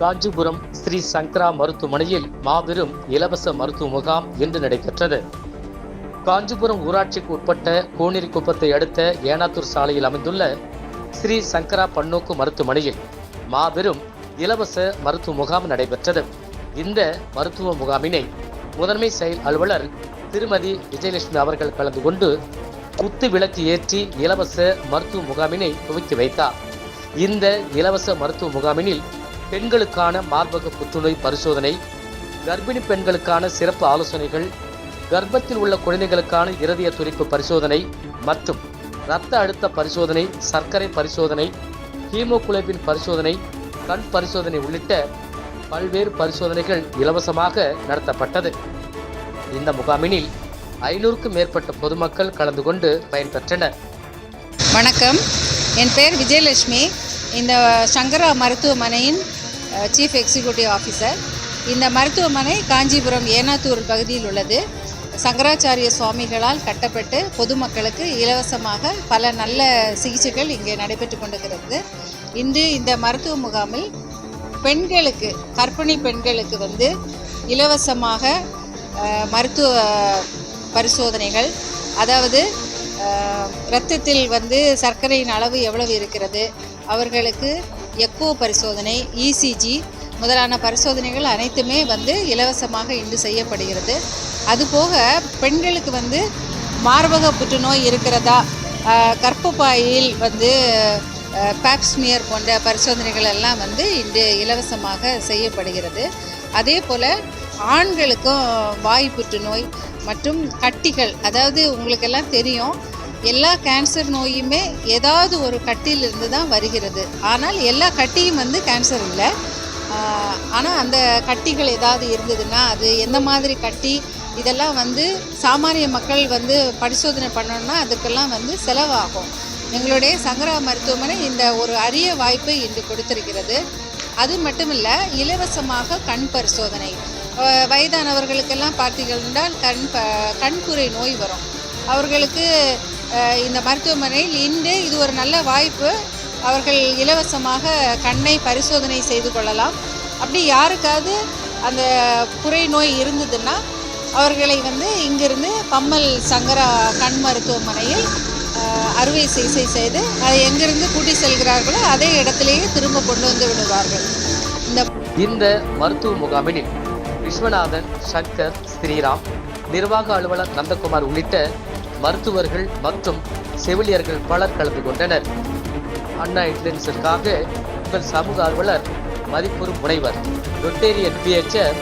Kanchipuram Shri Sankara மருத்துவமனையில் மாபெரும் இலவச மருத்துவ முகாம் இன்று நடைபெற்றது. காஞ்சிபுரம் ஊராட்சிக்கு உட்பட்ட கோனேரிக்குப்பத்தை அடுத்த ஏனாத்தூர் சாலையில் அமைந்துள்ள ஸ்ரீ சங்கரா பன்னோக்கு மருத்துவமனையில் மாபெரும் இலவச மருத்துவ முகாம் நடைபெற்றது. இந்த மருத்துவ முகாமினை முதன்மை செயல் அலுவலர் திருமதி விஜயலட்சுமி அவர்கள் கலந்து கொண்டு குத்து விளக்கு ஏற்றி இலவச மருத்துவ முகாமினை துவக்கி வைத்தார். இந்த இலவச மருத்துவ முகாமினில் பெண்களுக்கான மார்பக புற்றுநோய் பரிசோதனை கர்ப்பிணி பெண்களுக்கான சிறப்பு ஆலோசனைகள் கர்ப்பத்தில் உள்ள குழந்தைகளுக்கான இருதய துடிப்பு பரிசோதனை மற்றும் இரத்த அழுத்த பரிசோதனை சர்க்கரை பரிசோதனை ஹீமோகுளோபின் பரிசோதனை கண் பரிசோதனை உள்ளிட்ட பல்வேறு பரிசோதனைகள் இலவசமாக நடத்தப்பட்டது. இந்த முகாமினில் ஐநூறுக்கும் மேற்பட்ட பொதுமக்கள் கலந்து கொண்டு பயன்பெற்றனர். வணக்கம். என் பெயர் விஜயலட்சுமி. இந்த சங்கரா மருத்துவமனையின் சீஃப் எக்ஸிக்யூட்டிவ் ஆஃபீஸர் இந்த மருத்துவமனை காஞ்சிபுரம் ஏனாத்தூர் பகுதியில் உள்ளது. சங்கராச்சாரிய சுவாமிகளால் கட்டப்பட்டு பொதுமக்களுக்கு இலவசமாக பல நல்ல சிகிச்சைகள் இங்கே நடைபெற்று கொண்டிருக்கிறது. இன்று இந்த மருத்துவ முகாமில் பெண்களுக்கு கர்ப்பிணி பெண்களுக்கு வந்து இலவசமாக மருத்துவ பரிசோதனைகள் அதாவது இரத்தத்தில் வந்து சர்க்கரையின் அளவு எவ்வளவு இருக்கிறது அவர்களுக்கு எக்கோ பரிசோதனை இசிஜி முதலான பரிசோதனைகள் அனைத்துமே வந்து இலவசமாக இன்று செய்யப்படுகிறது. அதுபோக பெண்களுக்கு வந்து மார்பக புற்றுநோய் இருக்கிறதா கற்பப்பாயில் வந்து பேப்ஸ்மியர் போன்ற பரிசோதனைகள் எல்லாம் வந்து இன்று இலவசமாக செய்யப்படுகிறது. அதே போல் ஆண்களுக்கும் வாய் புற்றுநோய் மற்றும் கட்டிகள் அதாவது உங்களுக்கெல்லாம் தெரியும் எல்லா கேன்சர் நோயுமே ஏதாவது ஒரு கட்டியிலிருந்து தான் வருகிறது. ஆனால் எல்லா கட்டியும் வந்து கேன்சர் இல்லை. ஆனால் அந்த கட்டிகள் ஏதாவது இருந்ததுன்னா அது எந்த மாதிரி கட்டி இதெல்லாம் வந்து சாமானிய மக்கள் வந்து பரிசோதனை பண்ணணும்னா அதுக்கெல்லாம் வந்து செலவாகும். எங்களுடைய சங்கரா மருத்துவமனை இந்த ஒரு அரிய வாய்ப்பை இன்று கொடுத்திருக்கிறது. அது மட்டும் இல்லை இலவசமாக கண் பரிசோதனை. வயதானவர்களுக்கெல்லாம் பார்த்தீர்கள் என்றால் கண் ப கண்புரை நோய் வரும். அவர்களுக்கு இந்த மருத்துவமனையில் இன்று இது ஒரு நல்ல வாய்ப்பு. அவர்கள் இலவசமாக கண்ணை பரிசோதனை செய்து கொள்ளலாம். அப்படி யாருக்காவது அந்த புரை நோய் இருந்ததுன்னா அவர்களை வந்து இங்கிருந்து பம்மல் சங்கரா கண் மருத்துவமனையில் அறுவை சிகிச்சை செய்து அதை எங்கிருந்து கூட்டி செல்கிறார்களோ அதே இடத்திலேயே திரும்ப கொண்டு வந்து விடுவார்கள். இந்த இந்த மருத்துவ முகாமினில் விஸ்வநாதன் சங்கர் ஸ்ரீராம் நிர்வாக அலுவலர் நந்தகுமார் உள்ளிட்ட மருத்துவர்கள் மற்றும் செவிலியர்கள் பலர் கலந்து கொண்டனர். அண்ணா இன்சூரன்ஸிற்காக உங்கள் சமூக அலுவலர் மதிப்புறு முனைவர் ரொட்டேரியன் பெரிய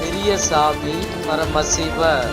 பெரியசாமி பரமசிவர்